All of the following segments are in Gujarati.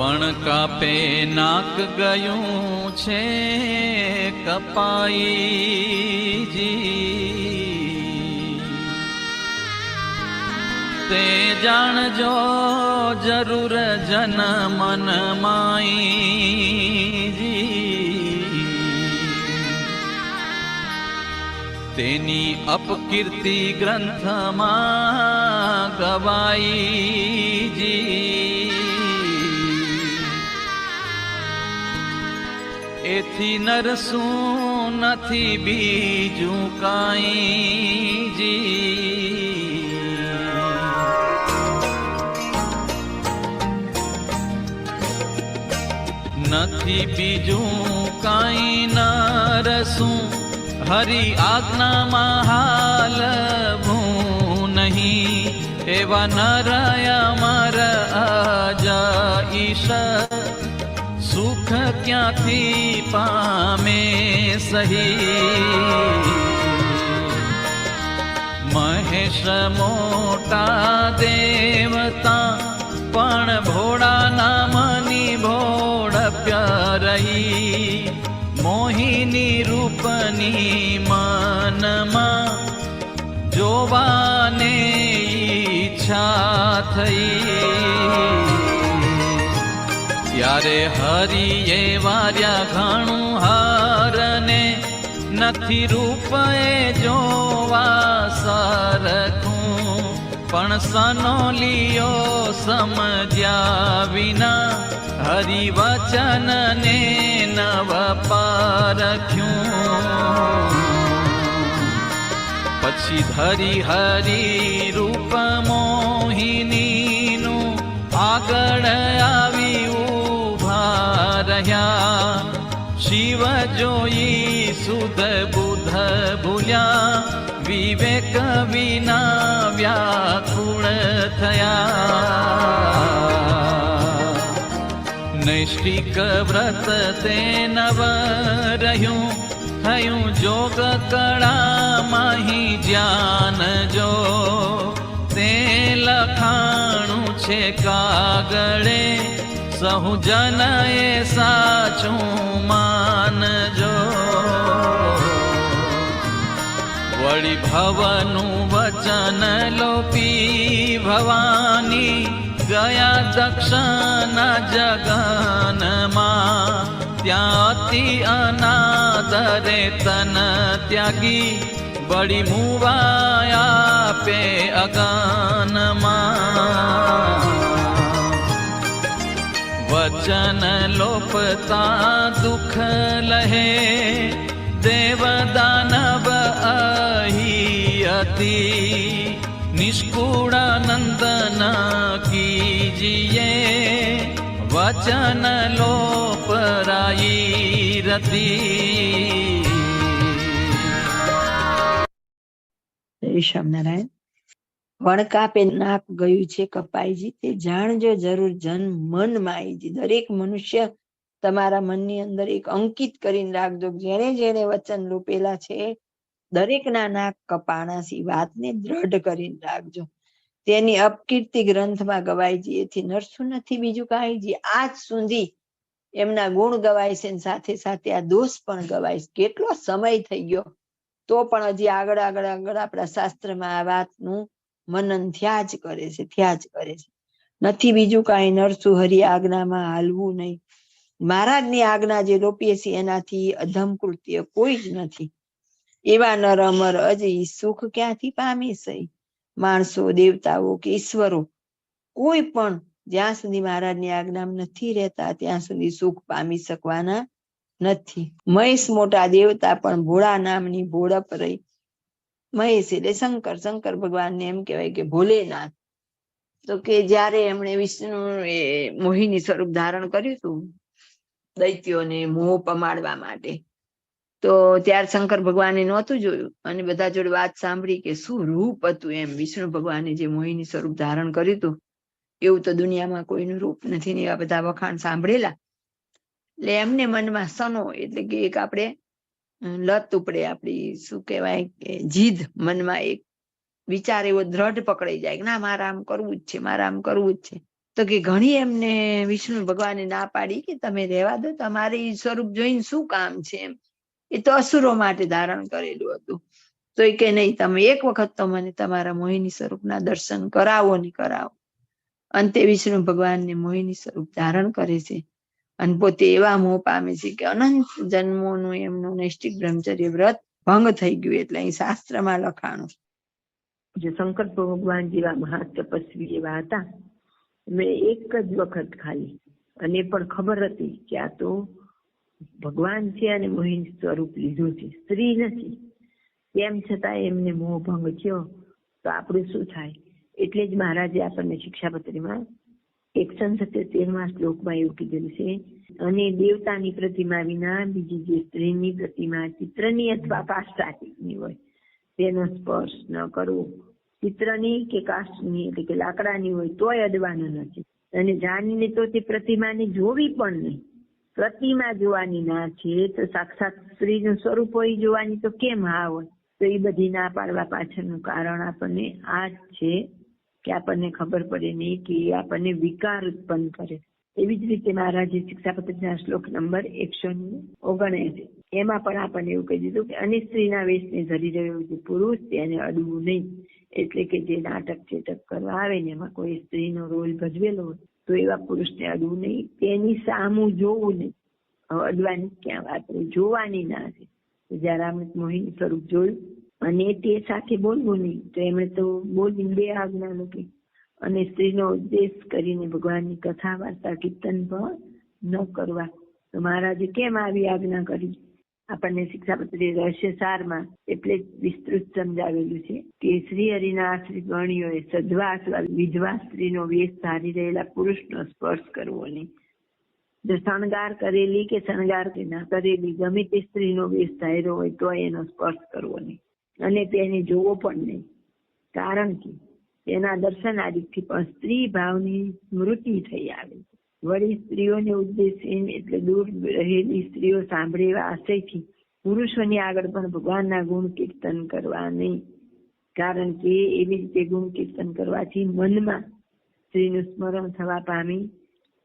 વણ કાપે નાક ગયું છે કપાઈજી. તે જાણજો જરૂર જન મન માઈજી. તેની અપકીર્તિ ગ્રંથમાં ગવાઈજી. એથી નરસું નથી બીજું કાંઈ જી. નથી બીજું કાંઈ નરસું. હરી આજ્ઞામાં હાલવું નહીં. એવા નર જા અજઈશ સુખ ક્યાંથી પામે સહી મહેશ મોટા દેવતા પણ ભોળા નામની ભોળ રહી મોહિની રૂપની મનમાં જોવાને ઈચ્છા થઈ ત્યારે હરિએ વાર્યા ઘણું હારને નથી રૂપે જોવા સરખું. પણ સનો લિયો સમજ્યા વિના હરિવચનને નવ પારખ્યું પછી ધરી હરી રૂપ મોહિનીનું આગળ આવી રહ્યા શિવ જોઈ સુદ બુધ ભૂલ્યા વિવેક વિના વ્યાકુળ થયા નૈષ્ટિક વ્રત તે નવ રહ્યું થયું જોગ કળા માહી જ્ઞાન જો તે લખાણું છે કાગળે સહુ જન એ સાચું માનજો. વળી ભવનું વચન લોપી ભવાની ગયા દક્ષના જગનમાં. ત્યાં અતિ અનાદરે તન ત્યાગી બળી મુવાયા પે અગાનમાં. વચન લોપતા દુઃખ લહે દેવ દાનવ અહિયતિ નિષ્કુળાનંદન કીજીએ વચન લોપરાઈ રતી. જય સ્વામિનારાયણ વણ કાપે નાક ગયું છે કપાઈજી. તે જાણજો જરૂર, જન મન માઈજી. દરેક મનુષ્ય તમારા મનની અંદર એક અંકિત કરીને રાખજો. જેને જેણે વચન લૂપેલા છે, દરેકના નાક કપાણા સી વાતને દ્રઢ કરીને રાખજો. તેની અપકીર્તિ ગ્રંથમાં ગવાયજી એથી નરસું નથી બીજું કાંઈજી આજ સુધી એમના ગુણ ગવાય છે સાથે સાથે આ દોષ પણ ગવાય છે. કેટલો સમય થઈ ગયો. તો પણ હજી આગળ આગળ આગળ આપણા શાસ્ત્રમાં આ વાતનું મનન થયા જ કરે છે, થયા જ કરે છે. નથી બીજું કાંઈ, નરસુ હરિ આજ્ઞામાં હાલવું નહીં. મહારાજની આજ્ઞા જે રોપીએ છીએ એનાથી અધમ કૃત્ય કોઈ જ નથી. એવા નર અમર અજી સુખ ક્યાંથી પામી છે માણસો, દેવતાઓ કે ઈશ્વરો? કોઈ પણ જ્યાં સુધી મહારાજની આજ્ઞામાં નથી રહેતા, ત્યાં સુધી સુખ પામી શકવાના નથી. મહેશ મોટા દેવતા પણ ભોળા નામની ભોળપ રહી. મહેશ એટલે શંકર શંકર ભગવાનને એમ કહેવાય કે ભોલેનાથ. તો કે જ્યારે એમણે વિષ્ણુ એ મોહિની સ્વરૂપ ધારણ કર્યું હતું, દૈત્યોને મોહ પમાડવા માટે, તો ત્યાર શંકર ભગવાને નહોતું જોયું. અને બધા જોડે વાત સાંભળી કે શું રૂપ હતું એમ. વિષ્ણુ ભગવાને જે મોહિની સ્વરૂપ ધારણ કર્યું હતું, એવું તો દુનિયામાં કોઈનું રૂપ નથી ને એવા બધા વખાણ સાંભળેલા. એટલે એમને મનમાં સનો એટલે કે એક આપણે લત ઉપડે આપણી શું કહેવાય કે, જીદ મનમાં એક વિચાર એવો દ્રઢ પકડાઈ જાય કે, ના, મારે આમ કરવું જ છે, મારે આમ કરવું જ છે. તો કે ઘણી એમને વિષ્ણુ ભગવાને ના પાડી કે, તમે રહેવા દો, તમારે એ સ્વરૂપ જોઈને શું કામ છે એમ. એ તો અસુરો માટે ધારણ કરેલું હતું. તો એ કે, નહીં, તમે એક વખત તો મને તમારા મોહિની સ્વરૂપના દર્શન કરાવો ને કરાવો. અંતે વિષ્ણુ ભગવાનને મોહિની સ્વરૂપ ધારણ કરે છે. અને પોતે એવા મોહ પામે છે કે અનંત જન્મોનું એમનું નૈષ્ટિક બ્રહ્મચર્ય વ્રત ભંગ થઈ ગયું એટલે અહીં શાસ્ત્રમાં લખાણું જે શંકર ભગવાન જેવા મહા તપસ્વી એવા હતા. મેં એક જ વખત ખાલી અને પણ ખબર હતી કે આ તો ભગવાન છે અને મોહિન સ્વરૂપ લીધું છે. સ્ત્રી નથી. તેમ છતાં એમને મોહ ભંગ થયો. તો આપણું શું થાય? એટલે જ મહારાજે આપણને શિક્ષાપત્રીમાં એકસો તેરમા શ્લોકમાં એવું કીધેલું છે, અને દેવતાની પ્રતિમા વિના બીજી જે સ્ત્રીની પ્રતિમા ચિત્રની અથવા કાષ્ટાની હોય, તેનો સ્પર્શ ન કરવો. ચિત્રની કે કાષ્ટની એટલે કે લાકડાની હોય તોય અડવાનો નથી અને જાણીને તો તે પ્રતિમાને જોવી પણ નહીં. પ્રતિમા જોવાની ના છે તો સાક્ષાત સ્ત્રીનું સ્વરૂપ હોય જોવાની તો કેમ હા હોય? તો એ બધી ના પાડવા પાછળનું કારણ આપણને આ જ છે કે આપણને ખબર પડે નહીં કે આપણને વિકાર ઉત્પન્ન કરે. એવી જ રીતે મહારાજે શિક્ષાપત્રીના શ્લોક નંબર એકસો ઓગણએસી. એમાં પણ આપણને એવું કહી દીધું કે અને સ્ત્રીના વેશને ધરી રહ્યો જે પુરુષ તેને અડવું નહીં. એટલે કે જે નાટક ચેટક કરવા આવે ને એમાં કોઈ સ્ત્રીનો રોલ ભજવેલો હોય, તો એવા પુરુષને અડવું નહીં. તેની સામું જોવું નહીં. અડવાની ક્યાં વાત રહી? જોવાની ના છે. જયારે મોહિની સ્વરૂપ જોયું અને તે સાથે બોલવું નહીં. તો એમણે તો બોલીને બે આજ્ઞા મૂકી. અને સ્ત્રીનો ઉદ્દેશ કરીને ભગવાનની કથા, વાર્તા, કીર્તન પણ ન કરવા. તો મહારાજે કેમ આવી આજ્ઞા કરી? આપણને શિક્ષાપત્રી રહસ્ય સારમાં એટલે વિસ્તૃત સમજાવેલું છે કે શ્રી હરિના આશ્રિત ગણીઓએ સધવા અથવા વિધવા સ્ત્રીનો વેશ ધારી રહેલા પુરુષનો સ્પર્શ કરવો નહીં. જો શણગાર કરેલી કે શણગાર ના કરેલી ગમે તે સ્ત્રીનો વેશ ધાર્યો હોય, તો એનો સ્પર્શ કરવો નહીં. અને તેને જોવો પણ નહીં. કારણ કે તેના દર્શનાદિકથી પણ સ્ત્રી ભાવની સ્મૃતિ થઈ આવે વળી સ્ત્રીઓને ઉદ્દેશીને એટલે દૂર રહેલી સ્ત્રીઓ સાંભળે એવા આશયથી પુરુષોની આગળ પણ ભગવાનના ગુણ કીર્તન કરવા નહીં. કારણ કે એવી રીતે ગુણ કીર્તન કરવાથી મનમાં સ્ત્રીનું સ્મરણ થવા પામી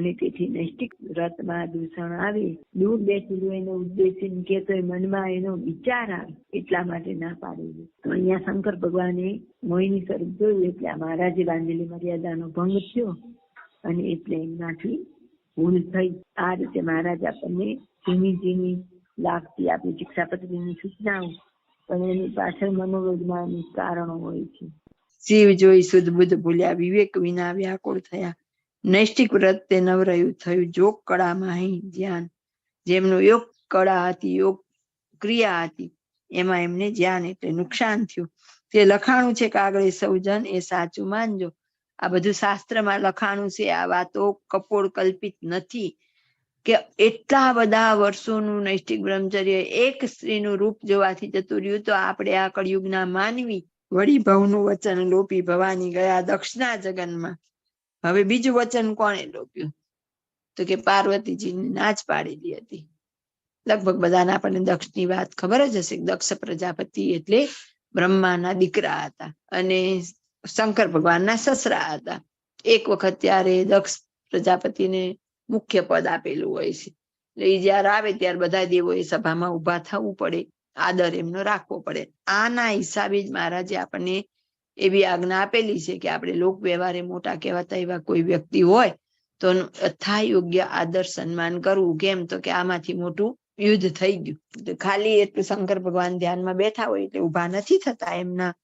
અને તેથી નૈષ્ટિક વ્રતમાં દૂષણ આવે, દૂર બેઠેલું એનો ઉદ્દેશ કે તો મનમાં એનો વિચાર આવે, એટલા માટે ના પાડેલું તો અહીંયા શંકર ભગવાને મોહિની સ્વરૂપ જોયું, એટલે મહારાજે બાંધેલી મર્યાદાનો ભંગ થયો અને એટલે એમનાથી ભૂલ થઈ. આ રીતે મહારાજ આપણને ધીમી ધીમી લાગતી આપણી શિક્ષાપત્રીની સૂચનાઓ પણ એની પાછળ મનોવૈજ્ઞાનિક કારણો હોય છે. શિવ જોઈ શુદ્ધ બુદ્ધ ભૂલ્યા, વિવેક વિના વ્યાકુળ થયા. નૈષ્ટિક વ્રત તે નવરયું થયું. જોગ કળા માહી ધ્યાન. જેમનું યોગ કળા હતી, યોગ ક્રિયા હતી, એમાં એમને જ્ઞાન એટલે નુકસાન થયું. તે લખાણું છે કાગળે સૌજન, એ સાચું માનજો. આ બધું શાસ્ત્રમાં લખાણું છે. આ વાતો કપોળ કલ્પિત નથી કે એટલા બધા વર્ષોનું નૈષ્ટિક બ્રહ્મચર્ય એક સ્ત્રીનું રૂપ જોવાથી જતું રહ્યું તો આપણે આ કળિયુગના માનવી વળી ભવનું વચન લોપી ભવાની ગયા દક્ષના જગનમાં. હવે બીજું વચન કોણે લોપ્યું તો કે પાર્વતીજીને નાચ પાડેલી હતી. લગભગ બધાને આપણને દક્ષની વાત ખબર જ હશે દક્ષ પ્રજાપતિ એટલે બ્રહ્માના દીકરા હતા અને શંકર ભગવાનના સસરા હતા. એક વખત ત્યારે દક્ષ પ્રજાપતિને મુખ્ય પદ આપેલું હોય છે. એટલે એ જયારે આવે ત્યારે બધા દેવોએ સભામાં ઊભા થવું પડે. આદર એમનો રાખવો પડે. આના હિસાબે જ મહારાજે આપણને એવી આજ્ઞા આપેલી છે કે આપણે લોક વ્યવહારે મોટા કહેવાતા એવા કોઈ વ્યક્તિ હોય, તો અથા યોગ્ય આદર સન્માન કરવું. કેમ? તો કે આમાંથી મોટું યુદ્ધ થઈ ગયું. ખાલી એટલું શંકર ભગવાન ધ્યાનમાં બેઠા હોય એટલે ઊભા નથી થતા એમના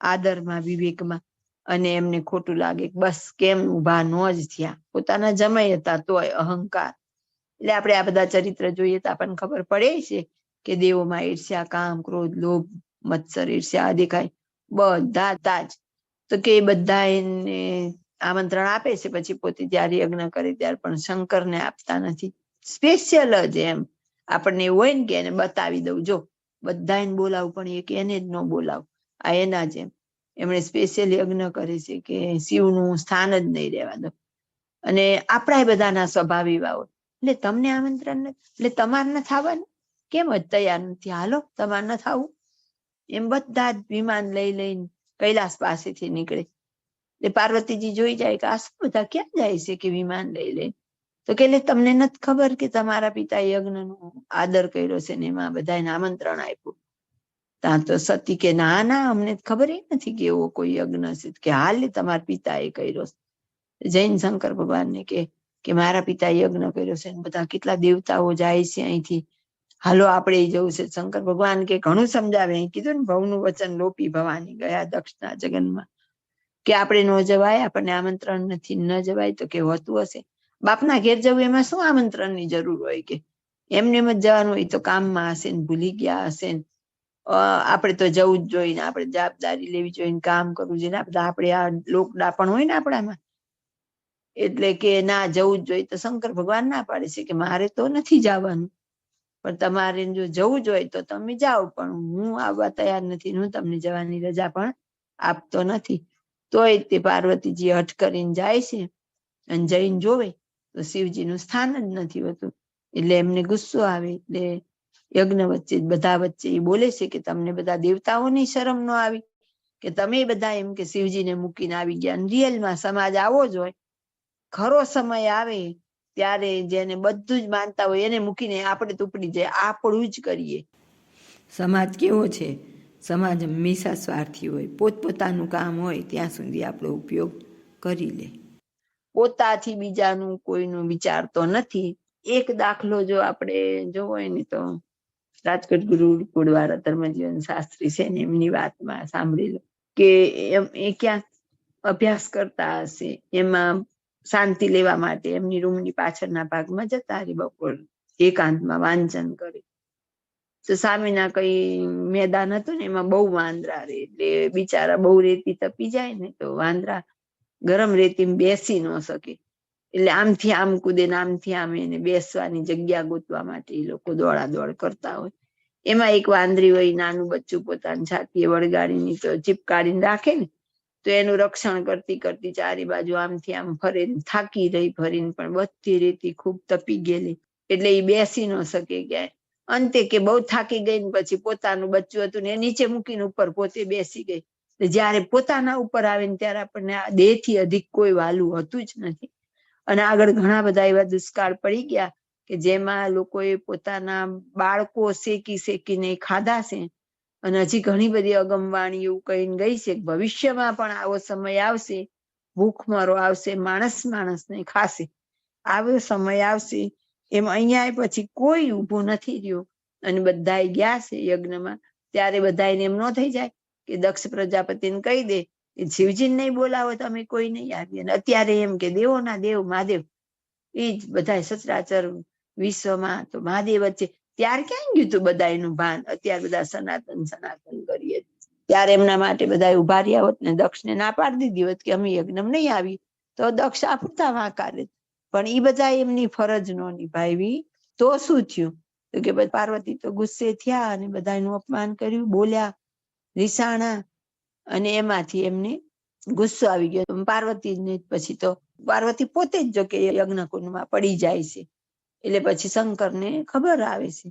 આદરમાં, વિવેકમાં. અને એમને ખોટું લાગે બસ કેમ ઊભા ન જ થયા? પોતાના જમાઈ હતા તોય અહંકાર. એટલે આપણે આ બધા ચરિત્ર જોઈએ તો આપણને ખબર પડે છે કે દેવોમાં ઈર્ષ્યા, કામ, ક્રોધ, લોભ, મત્સર, ઈર્ષ્યા દેખાય બધા તાજ તો કે બધા એને આમંત્રણ આપે છે, પછી પોતે જ્યારે યજ્ઞ કરે ત્યારે પણ શંકરને આપતા નથી. સ્પેશિયલ જ એમ. આપણને એવું હોય ને કે એને બતાવી દઉં. જો બધા એને બોલાવું, પણ એક એને જ ન બોલાવ. આ એના જ એમ. એમણે સ્પેશિયલ યજ્ઞ કરે છે કે શિવનું સ્થાન જ નહીં રહેવા દો. અને આપણા બધાના સ્વભાવ એવા હોય. એટલે તમને આમંત્રણ એટલે તમારે ન આવવાનું કેમ જ તૈયાર નથી? હાલો, તમારે નથી આવું એમ બધા જ વિમાન લઈ લઈને કૈલાસ પાસેથી નીકળે. એટલે પાર્વતીજી જોઈ જાય કે આ શું બધા ક્યાં જાય છે કે વિમાન લઈ લઈને? તો કે તમને નથી ખબર કે તમારા પિતા યજ્ઞનો આદર કર્યો છે ને એમાં બધાને આમંત્રણ આપ્યું. ત્યાં તો સતી કે, ના ના, અમને ખબર નથી કે એવો કોઈ યજ્ઞ છે. કે, હાલ તમારા પિતાએ કર્યો જૈન શંકર ભગવાનને કે કે મારા પિતા યજ્ઞ કર્યો છે બધા કેટલા દેવતાઓ જાય છે અહીંથી હાલો, આપણે જવું છે. શંકર ભગવાન કે ઘણું સમજાવે. કીધું ને, ભવનું વચન લોપી ભવાની ગયા દક્ષના જગનમાં. કે આપણે ન જવાય, આપણને આમંત્રણ નથી. ન જવાય તો કે હોતું હશે. બાપના ઘેર જવું, એમાં શું આમંત્રણની જરૂર હોય કે? એમને એમ જ જવાનું હોય તો કામમાં હશે ને, ભૂલી ગયા હશે ને. આપણે તો જવું જ જોઈએ ને, આપણે જવાબદારી લેવી જોઈએ ને, કામ કરવું જોઈએ ને. આપણે આ લોકડાપણ હોય ને આપણામાં. એટલે કે ના જવું જ જોઈએ તો શંકર ભગવાન ના પાડે છે કે મારે તો નથી જવાનું. પણ તમારે જો જવું જ હોય તો તમે જાઓ, પણ હું આવવા તૈયાર નથી. હું તમને જવાની રજા પણ આપતો નથી. તોય તે પાર્વતીજી હઠ કરીને જાય છે અને જઈને જોવે તો શિવજીનું સ્થાન જ નથી હોતું. એટલે એમને ગુસ્સો આવે. એટલે યજ્ઞ વચ્ચે બધા વચ્ચે એ બોલે છે કે તમને બધા દેવતાઓની શરમ ન આવી. કે તમે બધા એમ કે શિવજીને મૂકીને આવી ગયા. રિયલમાં સમાજ આવો હોય. ખરો સમય આવે ત્યારે જેને બધું જ માનતા હોય એને મૂકીને આપણે તો ઉપડી જાય. આપણું જ કરીએ. સમાજ કેવો છે? સમાજ હંમેશા સ્વાર્થી હોય. પોતપોતાનું કામ હોય ત્યાં સુધી આપણો ઉપયોગ કરી લે. પોતાથી બીજાનું કોઈનું વિચારતો નથી. એક દાખલો જો આપણે જોવો ને તો રાજકોટ ગુરુ વાળા ધર્મજીવન શાસ્ત્રી છે ને એમની વાતમાં સાંભળી લો કે એમ એ ક્યાંક અભ્યાસ કરતા હશે. એમાં શાંતિ લેવા માટે એમની રૂમની પાછળના ભાગમાં જતા રહી બપોર એકાંતમાં વાંચન કરે. તો સામેના કઈ મેદાન હતું ને, એમાં બહુ વાંદરા રે, એટલે બિચારા બહુ રેતી તપી જાય ને, તો વાંદરા ગરમ રેતીમાં બેસી ન શકે. એટલે આમથી આમ કૂદે ને આમથી આમ એને બેસવાની જગ્યા ગોતવા માટે એ લોકો દોડા દોડ કરતા હોય. એમાં એક વાંદરી હોય, નાનું બચ્ચું પોતાની છાતીએ વળગાડીની તો ચીપકાડીને રાખે ને તો એનું રક્ષણ કરતી કરતી ચારે બાજુ આમથી આમ ફરે થાકી રહી, ફરીને પણ બધી રેતી ખૂબ તપી ગયેલી. એટલે એ બેસી ન શકે ક્યાંય. અંતે કે બહુ થાકી ગઈ ને પછી પોતાનું બચ્ચું હતું ને નીચે મૂકીને ઉપર પોતે બેસી ગઈ. જયારે પોતાના ઉપર આવે ને ત્યારે આપણને આ દેહથી અધિક કોઈ વાલું હતું જ નથી. અને આગળ ઘણા બધા એવા દુષ્કાળ પડી ગયા કે જેમાં લોકોએ પોતાના બાળકો શેકી શેકીને ખાધા છે. અને હજી ઘણી બધી અગમવાણી એવું કહીને ગઈ છે ભવિષ્યમાં પણ આવો સમય આવશે ભૂખમરો આવશે, માણસ માણસને ખાશે. આવો સમય આવશે, એમ અહીંયા પછી કોઈ ઊભું નથી રહ્યું. અને બધા ગયા છે યજ્ઞમાં, ત્યારે બધાને એમ ન થઈ જાય કે દક્ષ પ્રજાપતિને કહી દે કે શિવજીને નહીં બોલાવો, તમે કોઈ નહીં આવીએ. અને અત્યારે એમ કે દેવોના દેવ, મહાદેવ. એ જ બધા સચરાચર વિશ્વમાં તો મહાદેવ વચ્ચે ત્યાર ક્યાં ગયું બધા એનું ભાન? અત્યારે બધા સનાતન સનાતન કરીએ. ત્યારે એમના માટે બધા ઊભા રહ્યા હોત ને, દક્ષને ના પાડી દીધી હોત કે અમે યજ્ઞ નહીં આવી, તો દક્ષ આપતા વાંકારે પણ એ બધા એમની ફરજ નો નિભાવી. તો શું થયું? તો કે પાર્વતી તો ગુસ્સે થયા અને બધાનું અપમાન કર્યું, બોલ્યા, રીસાણા. અને એમાંથી એમને ગુસ્સો આવી ગયો. પાર્વતીને પછી તો, પાર્વતી પોતે જ જો કે યજ્ઞ કુંડમાં પડી જાય છે. એટલે પછી શંકરને ખબર આવે છે.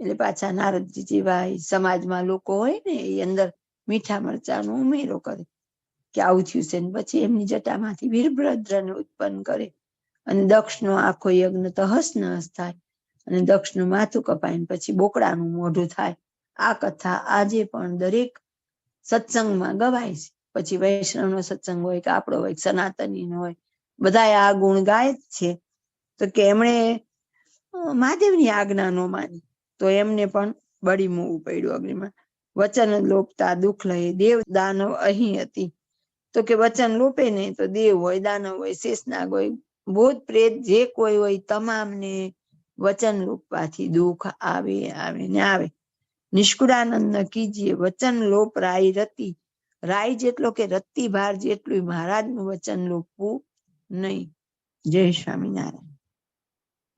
એટલે પાછા નારદજી જેવા સમાજમાં લોકો હોય ને, એ અંદર મીઠા મરચાનો ઉમેરો કરે કે આવું થયું છે ને પછી એમની જટામાંથી વીરભદ્રને ઉત્પન્ન કરે અને દક્ષનો આખો યજ્ઞ તો હસ નહસ થાય અને દક્ષનું માથું કપાય ને પછી બોકડાનું મોઢું થાય. આ કથા આજે પણ દરેક સત્સંગમાં ગવાય છે. પછી વૈષ્ણવનો સત્સંગ હોય કે આપણો હોય સનાતની હોય બધા આ ગુણ ગાય જ છે. તો કે એમણે મહાદેવની આજ્ઞા નો માની. તો એમને પણ બળી મૂવું પડ્યું અગ્નિમાં. વચન લોપતા દુઃખ લઈ દેવ દાનવ અહીં હતી. તો કે વચન લોપે નહીં તો દેવ હોય, દાનવ હોય, શેષનાગ હોય, ભૂત પ્રેત જે કોઈ હોય તમામને વચન લોપવાથી દુઃખ આવે આવે ને આવે. નિષ્કુળાનંદ કીજીએ વચન લોપ રાય રતી. રાય જેટલો કે રત્તી ભાર જેટલું મહારાજનું વચન લોપવું નહીં. જય સ્વામિનારાયણ.